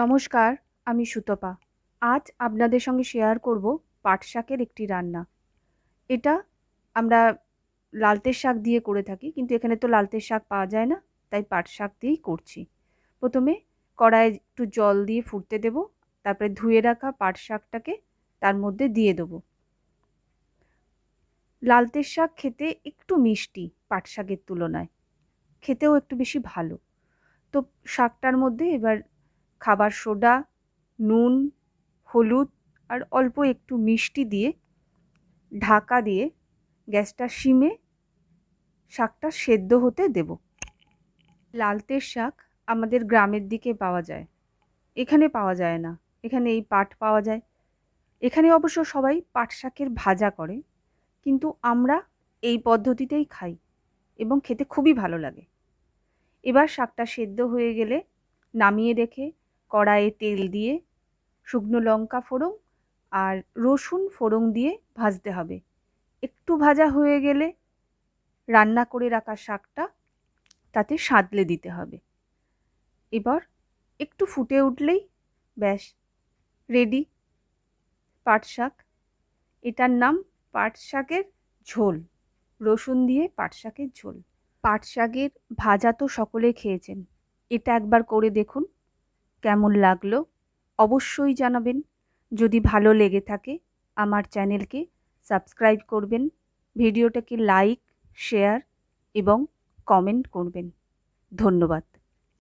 নমস্কার, আমি সুতপা। আজ আপনাদের সঙ্গে শেয়ার করব পাট শাকের একটি রান্না। এটা আমরা লালতের শাক দিয়ে করে থাকি, কিন্তু এখানে তো লালতের শাক পাওয়া যায় না, তাই পাট শাক দিয়েই করছি। প্রথমে কড়াইয়ে একটু জল দিয়ে ফুটতে দেব, তারপরে ধুয়ে রাখা পাট শাকটাকে তার মধ্যে দিয়ে দেবো। লালতের শাক খেতে একটু মিষ্টি পাট শাকের তুলনায়, খেতেও একটু বেশি ভালো। তো শাকটার মধ্যে এবার খাবার সোডা, নুন, হলুদ আর অল্প একটু মিষ্টি দিয়ে ঢাকা দিয়ে গ্যাসটা সিমে শাকটা সেদ্ধ হতে দেব। লালতের শাক আমাদের গ্রামের দিকে পাওয়া যায়। এখানে পাওয়া যায় না। এখানে এই পাট পাওয়া যায়। এখানে অবশ্য সবাই পাট শাকের ভাজা করে, কিন্তু আমরা এই পদ্ধতিতেই খাই এবং খেতে খুবই ভালো লাগে। এবার শাকটা সেদ্ধ হয়ে গেলে নামিয়ে রেখে কড়াইয়ে তেল দিয়ে, শুকনো লঙ্কা ফোড়ং আর রসুন ফোড়ং দিয়ে ভাজতে হবে। একটু ভাজা হয়ে গেলে রান্না করে রাখা শাকটা তাতে সাঁতলে দিতে হবে। এবার একটু ফুটে উঠলেই ব্যাস রেডি পাট শাক। এটার নাম পাট শাকের ঝোল, রসুন দিয়ে পাট শাকের ঝোল। পাট শাকের ভাজা তো সকলে খেয়েছেন, এটা একবার করে দেখুন। কেমন লাগল অবশ্যই জানাবেন। যদি ভালো লেগে থাকে আমার চ্যানেলকে সাবস্ক্রাইব করবেন, ভিডিওটাকে লাইক, শেয়ার এবং কমেন্ট করবেন। ধন্যবাদ।